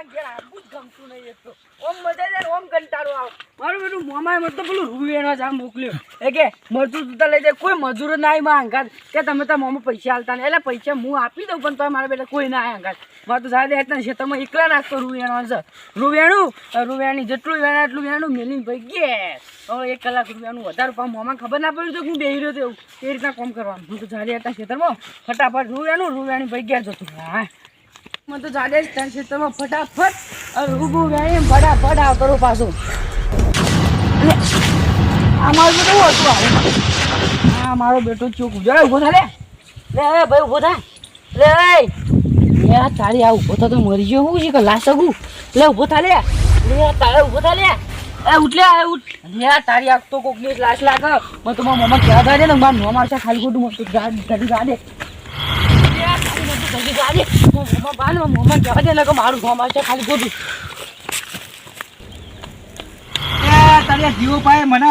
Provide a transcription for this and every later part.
મોમાં ઘેર આવવું જ ગમતું નહીં એક તો. ઓમ મજા ઓમ કંટાળો આવે. મારું બેટું મોમાએ તો પેલું રૂવેનો જ આમ મોકલ્યો. એ કે મજૂર તું લઈ જાય કોઈ મજૂર ના મારા અંગાત. કે તમે તો મોમાં પૈસા હાલતા ને એટલે પૈસા હું આપી દઉં, પણ તોય મારા બેટા કોઈ ના આવે અંગાત. તો સાહેબ હેઠળ છે તમે એકલા નાખતો રૂવેનો છે. રૂવેણું? રૂવેણી જેટલું વેણા એટલું વેણું મેલીને ભાઈ ગયા એક કલાક રૂપિયાનું વધારે પણ મોમાં ખબર ના પડી તો હું બેહી રહ્યો તો એ રીતના કામ કરવાનું. હું તો જાડી હતા ખેતરમાં ફટાફટ રૂવેણું, રૂવેણી ભાઈ ગયા જતું હા. મને તો જાડે જ ત્યાં ખેતરમાં ફટાફટ. ઊભું વેણી ફટાફટ આવ કરું પાછું. અને આ મારું બેટું હતું આવું આ મારો બેટો ચોક. જરા ઊભો થાય લે. લે ભાઈ, ઊભો થાય લે લે, આ તારી આ ઊભો થતો મરી ગયો. હું છે કે શકું લે, ઊભો થાય લે. લે તારે ઊભો થાય લે. એ, ઉઠ, લે એ ઉઠ. લે તારી આગ તો કોકની લાશ લાગે. મને તો મારા મમ્મા કહેવા થાય ને, મારા નો મારશે ખાલી ખોટું મસ્ત ગાડી ગાડી તારી ગાડી ગાડી મમ્મા બાને મમ્મા દે ને મારું તારે જીવો પાય મને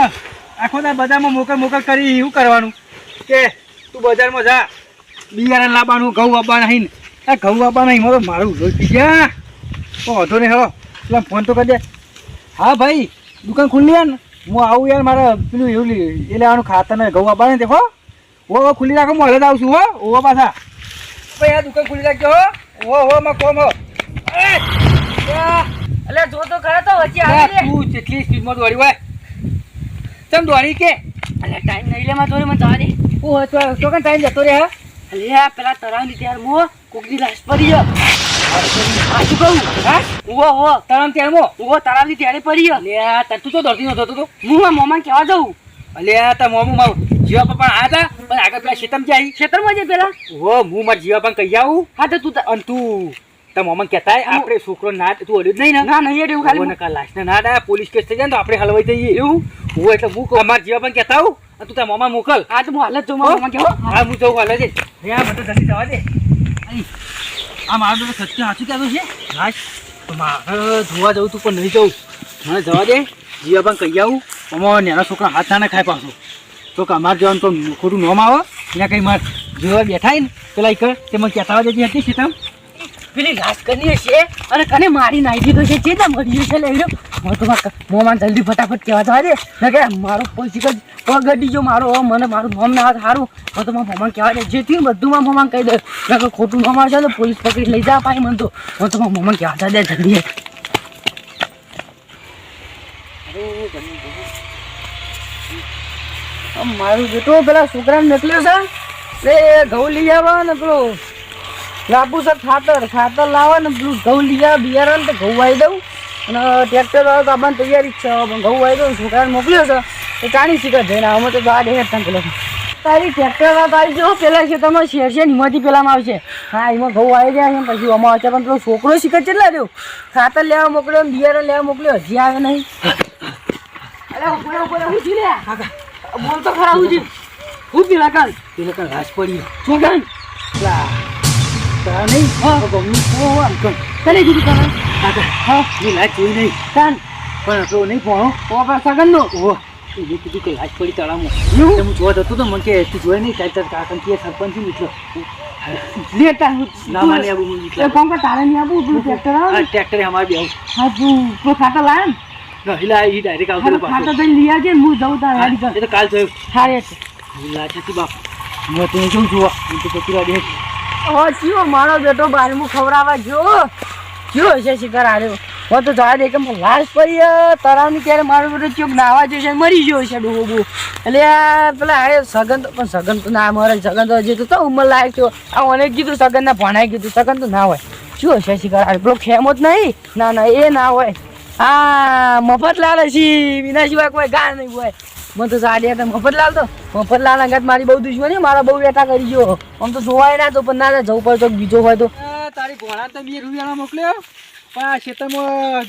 આખો દા બજારમાં મોકલ મોકલ કરી એવું કરવાનું? કે તું બજારમાં જા. બિયારણ લાવવાનું, ઘઉં આપવાના નહીં આ ઘઉં આપવાના નહીં મારો મારું પી ગયા. તો વાંધો નહીં હો પેલા ફોન તો કરી દે હા ભાઈ, દુકાન ખુલ્લી યાર હું આવું યાર, મારે પેલું એવું એ લેવાનું ખાતર ને ઘઉં આપવાના દેખો ઓ ખુલ્લી રાખો, હું હલે જ આવું છું, હો. ઓવા પાછા. ભાઈ આ દુકાન ખુલી રાખજો હો. ઓ હો માં કોમ હો. એ! એટલે જો તો ખરા તો વચ્ચે આવી રે તું જેટલી સ્પીડમાં દોડી હોય. ચમ દોડી કે? અલે ટાઈમ નહીં લે માં દોડી મને જવા દે. ઓ તો તો કન ટાઈમ જતો રે હા? અલે પેલા તરાવની ત્યાર મો કોકની લાશ પડી ગયો આ શું કહું? હા? ઉવો ઉવો. તારામ મો? ઉવો તરાવની ત્યારે પડી ગયો લે તું તો દોડતી નતો તો હું આ મોમાં કેવા જાઉં? અલે તાર મોમું મારું. જીવા પણ આ હતા પણ આગળ પેલા શેતમ જાય આવી ખેતરમાં જાય પેલા? ઓ હું મારા જીવા પણ કહી આવું. હા તો તું અને તું તમે મોમન કહેતા આપણે છોકરો ના તું અડ્યું જ નહીં ને? ના નહીં અડ્યું ખાલી નકા લાશ ના ના પોલીસ કેસ થઈ જાય તો આપણે હલવાઈ જઈએ. એવું? હું એટલે હું કહું અમારા જીવા પણ કહેતા આવું. અને તું તારા મોમાં મોકલ. હા તો હું જ જો મોમાં કહેવો હા હું જઉં હાલ જ હે મને જલ્દી જવા દે. આ મારું તો સત્ય સાચું કહેતું છે? હા મારે જોવા જવું તું પણ નહીં જવું મને જવા દે જીવા પણ કહી આવું. અમારા નાના છોકરા હાથ ના ખાય પાછું. તો કે અમારે જવાનું તો ખોટું નોમ આવે. ને કંઈ મારે જોવા બેઠા ને પેલા એક તે મને કહેતા જતી હતી સીતમ પેલી લાશ કની છે અને કને મારી નાખી દીધો છે જે ના મરી છે લે હું તો મોમાં જલ્દી ફટાફટ કહેવા જવા દે. ને કે મારો પોલીસ પગડી જો મારો મને મારું નોમ ના સારું હું તો મારા મોમાં કહેવા દે જે થયું બધું મારા મોમાં કહી દે. ને કે ખોટું નામ આવશે તો પોલીસ પકડી લઈ જા પાઈ મને તો. હું તો મારા મોમાં કહેવા જવા દે જલ્દી. મારું બેટો પેલા છોકરાને મોકલ્યો છે. એ ઘઉં લઈ આવવા ને પેલું લાપુ છે ખાતર. ખાતર લાવે ને પેલું ઘઉં લઈ આવે બિયારણ તો ઘઉં વાવી દઉં. અને ટ્રેક્ટર વાળો તો આપણને તૈયારી જ છે. પણ ઘઉં વાવી દઉં છોકરાને મોકલ્યો છે. એ ચાણી શીખે જઈને અમે તો આ ડેર તંગ પેલો. તારી ટ્રેક્ટર વાળા તારી જો પેલા છે તમે શેર છે એમાંથી પેલામાં આવશે. હા એમાં ઘઉં આવી જાય છે. પછી અમારે આવશે પણ પેલો છોકરો શીખે કેટલા દેવું ખાતર લેવા મોકલ્યો ને બિયારણ લેવા મોકલ્યો? હજી આવે નહીં. અરે ઉપર ઉપર હું જી લે બોલ તો ખરા ઉજી. હું પેલા કાન પેલા કાંઈ લાશ પડી. શું કાન તારા નહીં. હા. ગમનું કો અંકલ તને કીધું કાન કાકા હા. મેં લાશ જોઈ નહીં. કાન પણ તો નહીં પોણો ઓપર સગન નો ઓહો. એ કીધું કે લાજ પડી તળામાં હું જોવા જતો તો મને કે તું જોઈ નહીં? કાંઈ તાર કાકા કે સરપંચ છે લેતા હું ના માને આવું હું કોણ કા તારે નહીં આપું ટ્રેક્ટર આવે? ટ્રેક્ટરે અમારે બે હા તું ખાતા લાવે ને? ના હિલા એ ડાયરેક્ટ હા, આવતો તો ખાતર લઈ આવજે હું જઉં તારે હારી એ તો કાલ જોયું હારે છે. લાશ બાપ. હું તો શું જોવા હું. તો દે ઓ મારો બેટો બારમું ખવડાવવા જો ચિયો છે શિકાર હાર્યો? હું તો જવા દે કે લાશ પડી હે, ક્યારે મારો બેટો ચોક નાવા જશે મરી ગયો છે ડોહો બહુ. એટલે પેલા અરે સગન તો પણ સગન તો ના મરે સગન તો હજી તો ઉંમર લાયક થયો. આ મને કીધું સગન ના ભણાઈ કીધું સગન તો ના હોય. શું હશે શિકાર પેલો ખેમો જ નહીં? ના ના એ ના હોય. હા, મફતલાલ હશી. વિના સિવાય કોઈ ગા નહીં હોય. મને તો સાડી હતા મફતલાલ તો મફતલાલ અંગાત મારી બહુ દુશ્મની મારા બહુ બેટા કરી ગયો આમ તો જોવાય ના તો, પણ ના જવું પડતો બીજો હોય તો. તારી ઘોડા તો બે રૂપિયા મોકલ્યો? પણ આ ખેતરમાં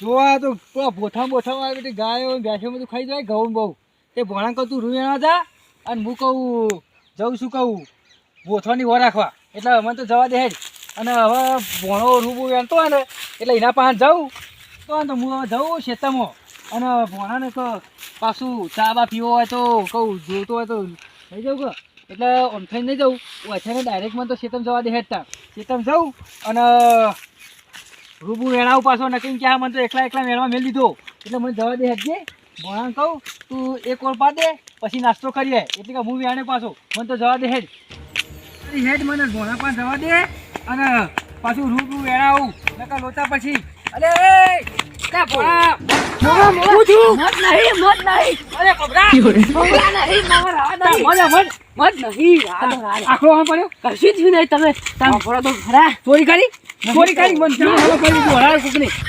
જોવા તો પૂરા બોથા બોથામાં બધી ગાયો ભેંસો બધું ખાઈ જાય ઘઉં બહુ. તે ભોણા કહું તું રૂપિયાના જા અને હું કહું, જઉં છું કહું બોથવાની વો રાખવા. એટલે અમે તો જવા દે અને હવે ભોણો રૂબુ વેણતો હોય ને, એટલે એના પાસે જાઉં. તો વાંધો હું હવે જાઉં ખેતરમાં. અને ભોણાને તો પાછું ચા બા પીવો હોય તો કહું જોતો હોય તો લઈ જાઉં કે એટલે થઈને નહીં જવું હું અચાનક ડાયરેક્ટ મને તો શેતમ જવા દે હેઠતા. શેતમ જાઉં અને રૂબુ વેણાવું પાછો. નક્કી ક્યાં મને તો એકલા એકલા વેણવા મેળ દીધો. એટલે મને જવા દે હેઠજે. ભોણાને કહું, તું એક ઓર પા દે પછી નાસ્તો કરીએ એટલે કે હું વેણે પાછો. મને તો જવા દે હેડ હેડ મને ભોણા પણ જવા દે અને પાછું રૂબરૂ વેણાવું નકર લોચા પછી અરે ચોરી કરી? ચોરી કરી?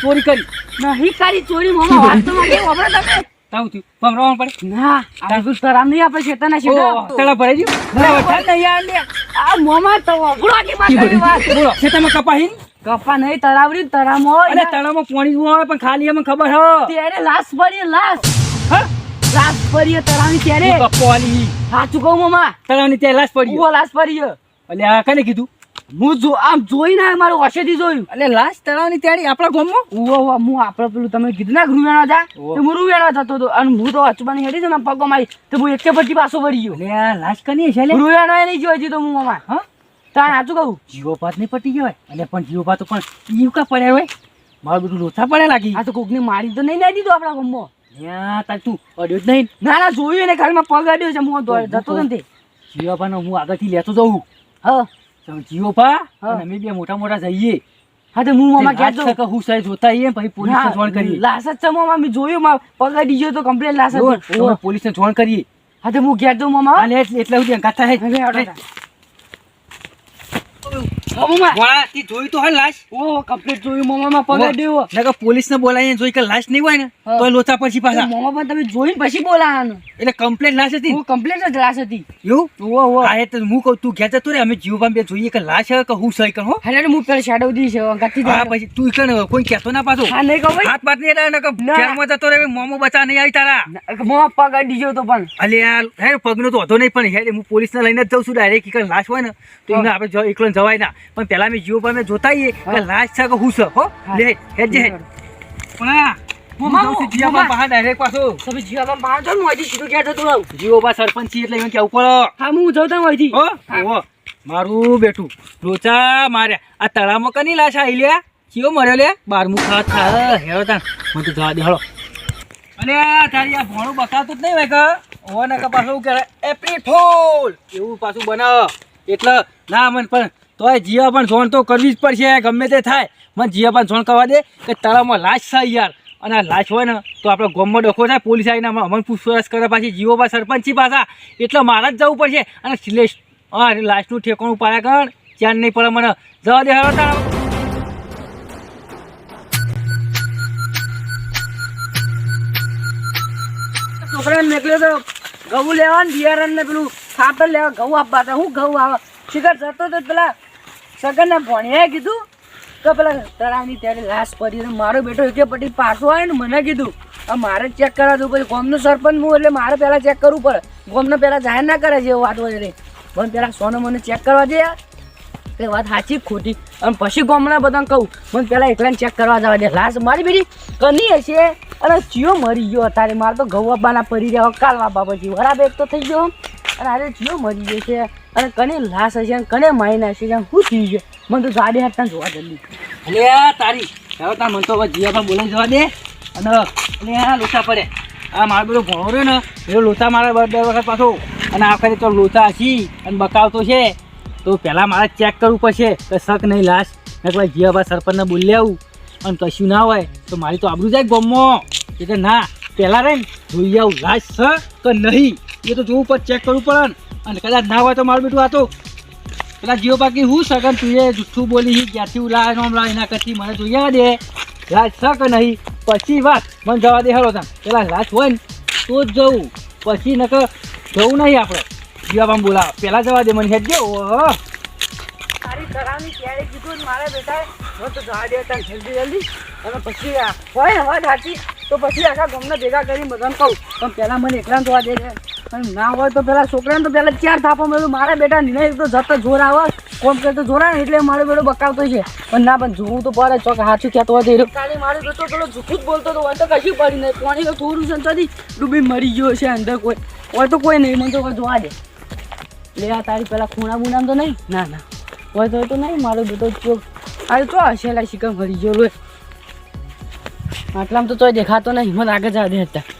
ચોરી કરી. નહીં કરી ચોરી મોમા વાત તો માગે વાપરો તમે તાવું થયું. ભમરાવા પડે? ના આ શું તરામ નહીં આપે છે તને ઓ, તળા ભરાઈ ગયું બરાબર થાય ને યાર લે. આ મોમા તો વાપરો કે વાત બોલો. ખેતરમાં કપાહીન કપા નહીં તરાવરી તરામ અને તળાવમાં પાણી હોય પણ ખાલી એમાં ખબર હો. ત્યારે લાશ પડી લાશ? લાશ પડી તરાવની ત્યારે. હું સાચું કહું મોમા. તરાવની ત્યારે લાશ પડી ઓ લાશ પડી એટલે આ કને કીધું? હું જો આમ જોઈને ના મારું વસેથી જોયું. એટલે લાશ તળાવની ત્યાં આપણા ગામમાં? ઉવો ઉવો હું આપણે પેલું તમે કીધું ના રૂવેણા જા ઉવ્વ. તો હું રૂવેણા થતો હતો. અને હું તો અચબાની હેડી છે ને પગો મારી તો હું એકે પછી પાછો વળી ગયો. એટલે લાશ કની છે રૂવેણા નહીં જોઈ તો હું મામા. હા? તાણ આજુ કહું જીવોપાત નહીં પટી ગયો અને પણ જીવોપાત પણ ઈવકા પડ્યા હોય. મારું બધું લોથા પડ્યા લાગી. આ તો કોકની મારી તો નહીં દીધું આપણા ગમો ત્યાં તાર તું અડ્યો જ નહીં. ના ના જોયું એને ખાલી પગ અડ્યો છે હું જતો નથી જીવોપાનો હું આગળથી લેતો જઉં. હા. તો જીવોપા અમે બે મોટા મોટા જઈએ. હા તો હું મામા ક્યાં જોઉં. હું સાહેબ જોતા આવીએ પછી પોલીસને જોણ કરીએ. લાસત છે મામા મેં જોયું મારા પગ અડી ગયો તો કમ્પ્લેન લાસત પોલીસને જાણ કરીએ. હા તો હું ઘેર જોઉં મામા એટલે એટલે સુધી અંગાત થાય મામા. તે તો હોય લાશ? ઓ કમ્પ્લીટ જોયું મામા માં પગ ઓહો. અડ્યો નકર બોલાવીને જોઈ કે લાશ નહીં હોય ને તો લોચા પછી પાછા. મામા પણ તમે જોઈને પછી બોલાવાનું એટલે કમ્પ્લેટ લાશ હતી? હું કમ્પ્લીટ જ લાશ હતી. એવું? ઓ ઓ. હા તો હું કહું તું ઘેર જતો રે અમે જીવભાન બે જોઈએ કે લાશ કે હું સહી કર હો? હું પેલા શેડો દી છે ગતિ હા પછી તું કણ કોઈ કહેતો ના પાછો. હા નહીં કહું હાથ બાત નહીં રહે નકર ઘેરમાં જતો રે મોમો બચા નહીં આવી તારા. મામા પગ અડી તો પણ. અલ્યા હે પગનો તો હતો નહીં પણ હેડ હું પોલીસને લઈને જ જઉં છું ડાયરેક્ટ કે લાશ હોય ને તો એમને આપણે એકલો જવાય ના. પણ પેલા અમે જીઓ પર અમે જોતા આવીએ કે હા. લાશ છે કે હું છે હો? લે હેડ જે હેડ. પણ હું જાઉં છું જીવા પર બહાર ડાયરેક્ટ પાછો. તમે જીવામાં બહાર છો ને હું હજી સીધું ઘેર જતો રહું. જીવો બા સરપંચ એટલે એમ કેવું પડે? હા હું જઉં તમે હજી હો? ઓહો મારું બેઠું લોચા માર્યા. આ તળાવમાં કની લાશ આવી લ્યા ચિયો મર્યો લે? બારમું ખાત ખા હેરો તાન મને તો જવા દે હળો અરે તારી આ ભોણું બકાતું જ નહીં હોય કે? ઓ કે પાછું કરે એપ્રિલ ફૂલ. એવું પાછું બનાવ. એટલે ના મન પણ તોય જીવા પણ જોણ તો કરવી જ પડશે, ગમે તે થાય. મને જીવા પણ જોણ કરવા દે કે તળાવમાં લાશ છે યાર. અને આ લાશ હોય ને, તો આપણે ગોમમાં ડખો થાય, પોલીસ આવીને અમને પૂછપરછ કરે, પાછી જીવો પા સરપંચી પાછા. એટલે મારા જ જવું પડશે. અને સિલેશ હા લાશનું ઠેકાણું પાડ્યા કર ચાર નહીં પડે મને. જવા દે હાલો તારા છોકરાને મોકલ્યો તો ઘઉં લેવા ને બિયારણ ને પેલું ખાતર લેવા, ઘઉં આપવા. હતા હું ઘઉં આવે? શિખર જતો તો પેલા સગનને ભણ્યાએ કીધું તો પેલા તળાવની ત્યારે લાશ પડી મારો બેટો એકે પટી પાછો આવ્યો ને મને કીધું, આ મારે ચેક કરા દઉં પછી ગોમનો સરપંચ હું એટલે મારે પહેલાં ચેક કરવું પડે. ગોમને પહેલાં જાહેર ના કરે છે વાત હોય રે પણ પહેલાં સોનો મને ચેક કરવા દે એ વાત સાચી ખોટી? અને પછી ગોમના બધાને કહું, મને પહેલાં એકલાને ચેક કરવા જવા દે. લાશ મારી બેટી કની હશે? અને ચિયો મરી ગયો અત્યારે. મારે તો ઘઉં આપવાના પડી રહ્યા કાલ વાપા પછી વરાબ એક તો થઈ ગયો અને આજે ચિયો મરી ગયો છે. અને કને લાશ હશે અને કને મારી નાખશે શું થઈ ગયો મને તો ગાડી હાથતા જોવા જલ્દી આ તારી. હવે તાર મને તો હવે જીયા બોલાવી જવા દે. અને અને લોચા પડે. આ મારો બધો ભણો રહ્યો ને એનો લોચા મારે દર વખત પાછો. અને આ વખતે તો લોચા હસી અને બકાવતો છે. તો પહેલાં મારે ચેક કરવું પડશે કે શક નહીં, લાશ. ને પેલા જીવા પર સરપંચને બોલી આવું અને કશું ના હોય, તો મારી તો આબરું જાય ગમો. એટલે ના પહેલાં રહીને જોઈ આવું, લાશ છે કે નહીં? એ તો જોવું પડે ચેક કરવું પડે ને. અને કદાચ ના હોય તો મારું બેટું આ પેલા જીઓ બાકી હું સગન તું એ જુઠ્ઠું બોલી હી ક્યાંથી ઉલા નોમ લા એના કરતી મને જોઈએ દે લાજ શક નહીં, પછી વાત. મને જવા દે હારો તાન પેલા લાજ હોય ને, તો જ જવું. પછી નક જવું નહીં આપણે. જીવાબામ બોલાવ. પેલા જવા દે મને હેજ દે. ઓહ. તારી તરાવની ક્યારે કીધું મારા બેટા હું તો જવા દે તને જલ્દી જલ્દી. અને પછી હોય વાત સાચી. તો પછી આખા ગમને ભેગા કરી બધાને કહું. પણ પહેલાં મને એકલા જોવા દે છે. ના હોય તો પેલા છોકરાને તો પહેલાં ચાર થાપો મેળું મારા બેટા નિર્ણય તો જતો જોર આવે. કોમ કરતો જોરા ને એટલે મારો બેટો બકાવતો છે. પણ ના, પણ જોવું તો પડે. ચોક સાચું ક્યાં તો કાલે મારો બેટો પેલો જૂઠું જ બોલતો હતો હોય તો કશું પડી નહીં. પાણી તો થોડું ત્યાંથી ડૂબી મરી ગયો છે અંદર કોઈ. હોય તો કોઈ નહીં, મને તો કોઈ જોવા દે. લે આ તારી પેલા ખૂણા બુણામ તો નહીં? ના ના. હોય તો તો નહીં, મારો બેટો ચોક. આ તો હશે લા શિકમ મરી ગયો લો આટલામાં તો તોય દેખાતો નહીં. મને આગળ જવા દે હતા